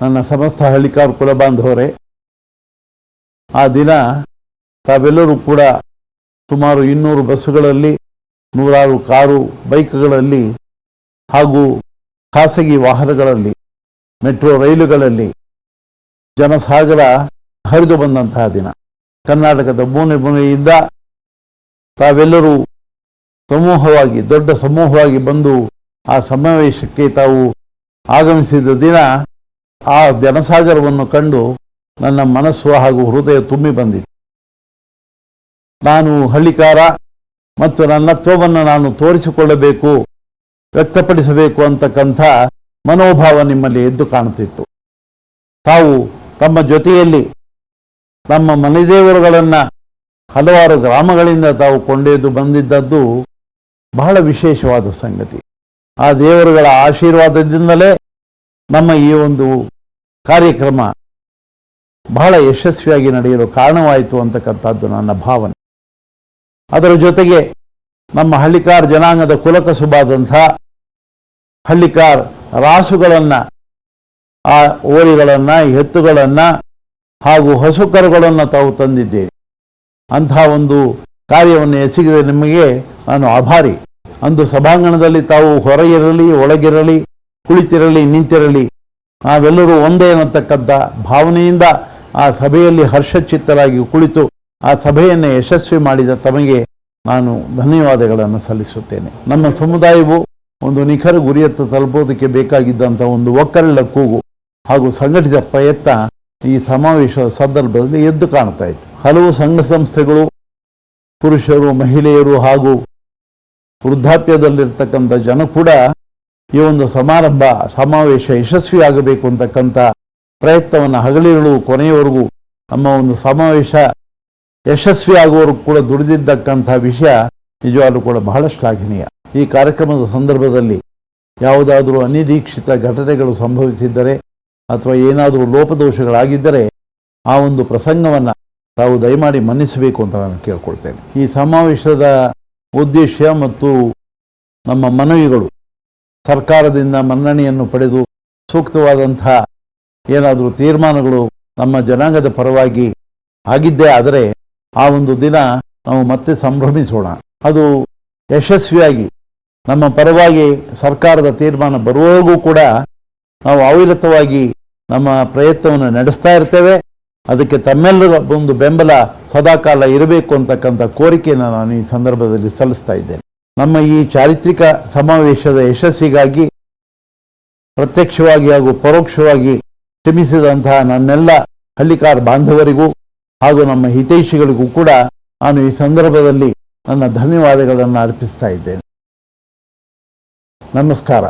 ನನ್ನ ಸಮಸ್ತ ಹಳ್ಳಿಕಾರ್ ಕುಲ ಬಾಂಧವರೇ ಆ ದಿನ ತಾವೆಲ್ಲರೂ ಕೂಡ ಸುಮಾರು ಇನ್ನೂರು ಬಸ್ಸುಗಳಲ್ಲಿ, ನೂರಾರು ಕಾರು ಬೈಕ್ಗಳಲ್ಲಿ ಹಾಗೂ ಖಾಸಗಿ ವಾಹನಗಳಲ್ಲಿ, ಮೆಟ್ರೋ ರೈಲುಗಳಲ್ಲಿ ಜನಸಾಗರ ಹರಿದು ಬಂದಂತಹ ದಿನ. ಕರ್ನಾಟಕದ ಮೂನೆ ಮೂನೆಯಿಂದ ತಾವೆಲ್ಲರೂ ಸಮೂಹವಾಗಿ, ದೊಡ್ಡ ಸಮೂಹವಾಗಿ ಬಂದು ಆ ಸಮಾವೇಶಕ್ಕೆ ತಾವು ಆಗಮಿಸಿದ ದಿನ ಆ ಜನಸಾಗರವನ್ನು ಕಂಡು ನನ್ನ ಮನಸ್ಸು ಹಾಗೂ ಹೃದಯ ತುಂಬಿ ಬಂದಿತ್ತು ನಾನು ಹಳ್ಳಿಕಾರ ಮತ್ತು ನನ್ನತ್ವವನ್ನು ನಾನು ತೋರಿಸಿಕೊಳ್ಳಬೇಕು, ವ್ಯಕ್ತಪಡಿಸಬೇಕು ಅಂತಕ್ಕಂಥ ಮನೋಭಾವ ನಿಮ್ಮಲ್ಲಿ ಎದ್ದು ಕಾಣುತ್ತಿತ್ತು. ತಾವು ತಮ್ಮ ಜೊತೆಯಲ್ಲಿ ತಮ್ಮ ಮನೆದೇವರುಗಳನ್ನು ಹಲವಾರು ಗ್ರಾಮಗಳಿಂದ ತಾವು ಕೊಂಡೊಯ್ದು ಬಂದಿದ್ದದ್ದು ಬಹಳ ವಿಶೇಷವಾದ ಸಂಗತಿ. ಆ ದೇವರುಗಳ ಆಶೀರ್ವಾದದಿಂದಲೇ ನಮ್ಮ ಈ ಒಂದು ಕಾರ್ಯಕ್ರಮ ಬಹಳ ಯಶಸ್ವಿಯಾಗಿ ನಡೆಯಲು ಕಾರಣವಾಯಿತು ಅಂತಕ್ಕಂಥದ್ದು ನನ್ನ ಭಾವನೆ. ಅದರ ಜೊತೆಗೆ ನಮ್ಮ ಹಳ್ಳಿಕಾರ್ ಜನಾಂಗದ ಕುಲಕಸುಬಾದಂಥ ಹಳ್ಳಿಕಾರ್ ರಾಸುಗಳನ್ನು, ಆ ಓರಿಗಳನ್ನು, ಎತ್ತುಗಳನ್ನು ಹಾಗೂ ಹಸುಕರುಗಳನ್ನು ತಾವು ತಂದಿದ್ದೇನೆ ಅಂಥ ಒಂದು ಕಾರ್ಯವನ್ನು ಎಸಗಿದ ನಿಮಗೆ ನಾನು ಆಭಾರಿ. ಅಂದು ಸಭಾಂಗಣದಲ್ಲಿ ತಾವು ಹೊರಗಿರಲಿ, ಒಳಗಿರಲಿ, ಕುಳಿತಿರಲಿ, ನಿಂತಿರಲಿ ನಾವೆಲ್ಲರೂ ಒಂದೇ ಅನ್ನತಕ್ಕಂಥ ಭಾವನೆಯಿಂದ ಆ ಸಭೆಯಲ್ಲಿ ಹರ್ಷಚಿತ್ತರಾಗಿ ಕುಳಿತು ಆ ಸಭೆಯನ್ನು ಯಶಸ್ವಿ ಮಾಡಿದ ತಮಗೆ ನಾನು ಧನ್ಯವಾದಗಳನ್ನು ಸಲ್ಲಿಸುತ್ತೇನೆ. ನಮ್ಮ ಸಮುದಾಯವು ಒಂದು ನಿಖರ ಗುರಿಯತ್ತ ತಲುಪೋದಕ್ಕೆ ಬೇಕಾಗಿದ್ದಂಥ ಒಂದು ಒಕ್ಕರಳ ಕೂಗು ಹಾಗೂ ಸಂಘಟಿತ ಪ್ರಯತ್ನ ಈ ಸಮಾವೇಶದ ಸಂದರ್ಭದಲ್ಲಿ ಎದ್ದು ಕಾಣ್ತಾ ಇತ್ತು. ಹಲವು ಸಂಘ ಸಂಸ್ಥೆಗಳು, ಪುರುಷರು, ಮಹಿಳೆಯರು ಹಾಗೂ ವೃದ್ಧಾಪ್ಯದಲ್ಲಿರ್ತಕ್ಕಂಥ ಜನ ಕೂಡ ಈ ಒಂದು ಸಮಾರಂಭ ಸಮಾವೇಶ ಯಶಸ್ವಿಯಾಗಬೇಕು ಅಂತಕ್ಕಂಥ ಪ್ರಯತ್ನವನ್ನು ಹಗಲಿರುಳು ಕೊನೆಯವರೆಗೂ ನಮ್ಮ ಒಂದು ಸಮಾವೇಶ ಯಶಸ್ವಿ ಆಗುವವರೆಗೂ ಕೂಡ ದುಡಿದಿದ್ದಕ್ಕಂಥ ವಿಷಯ ನಿಜವಾಗ್ಲೂ ಕೂಡ ಬಹಳ ಶ್ಲಾಘನೀಯ. ಈ ಕಾರ್ಯಕ್ರಮದ ಸಂದರ್ಭದಲ್ಲಿ ಯಾವುದಾದರೂ ಅನಿರೀಕ್ಷಿತ ಘಟನೆಗಳು ಸಂಭವಿಸಿದ್ದರೆ ಅಥವಾ ಏನಾದರೂ ಲೋಪದೋಷಗಳಾಗಿದ್ದರೆ ಆ ಒಂದು ಪ್ರಸಂಗವನ್ನು ತಾವು ದಯಮಾಡಿ ಮನ್ನಿಸಬೇಕು ಅಂತ ನಾನು ಕೇಳ್ಕೊಳ್ತೇನೆ. ಈ ಸಮಾವೇಶದ ಉದ್ದೇಶ ಮತ್ತು ನಮ್ಮ ಮನವಿಗಳು ಸರ್ಕಾರದಿಂದ ಮನ್ನಣೆಯನ್ನು ಪಡೆದು ಸೂಕ್ತವಾದಂತಹ ಏನಾದರೂ ತೀರ್ಮಾನಗಳು ನಮ್ಮ ಜನಾಂಗದ ಪರವಾಗಿ ಆಗಿದ್ದೇ ಆದರೆ ಆ ಒಂದು ದಿನ ನಾವು ಮತ್ತೆ ಸಂಭ್ರಮಿಸೋಣ. ಅದು ಯಶಸ್ವಿಯಾಗಿ ನಮ್ಮ ಪರವಾಗಿ ಸರ್ಕಾರದ ತೀರ್ಮಾನ ಬರುವವರೆಗೂ ಕೂಡ ನಾವು ಅವಿರತವಾಗಿ ನಮ್ಮ ಪ್ರಯತ್ನವನ್ನು ನಡೆಸ್ತಾ ಇರ್ತೇವೆ. ಅದಕ್ಕೆ ತಮ್ಮೆಲ್ಲರ ಒಂದು ಬೆಂಬಲ ಸದಾಕಾಲ ಇರಬೇಕು ಅಂತಕ್ಕಂಥ ಕೋರಿಕೆಯನ್ನು ನಾನು ಈ ಸಂದರ್ಭದಲ್ಲಿ ಸಲ್ಲಿಸ್ತಾ ಇದ್ದೇನೆ. ನಮ್ಮ ಈ ಚಾರಿತ್ರಿಕ ಸಮಾವೇಶದ ಯಶಸ್ಸಿಗಾಗಿ, ಪ್ರತ್ಯಕ್ಷವಾಗಿ ಹಾಗೂ ಪರೋಕ್ಷವಾಗಿ ಶ್ರಮಿಸಿದಂತಹ ನನ್ನೆಲ್ಲ ಹಳ್ಳಿಕಾರ್ ಬಾಂಧವರಿಗೂ ಹಾಗೂ ನಮ್ಮ ಹಿತೈಷಿಗಳಿಗೂ ಕೂಡ ನಾನು ಈ ಸಂದರ್ಭದಲ್ಲಿ ನನ್ನ ಧನ್ಯವಾದಗಳನ್ನು ಅರ್ಪಿಸ್ತಾ ಇದ್ದೇನೆ. ನಮಸ್ಕಾರ.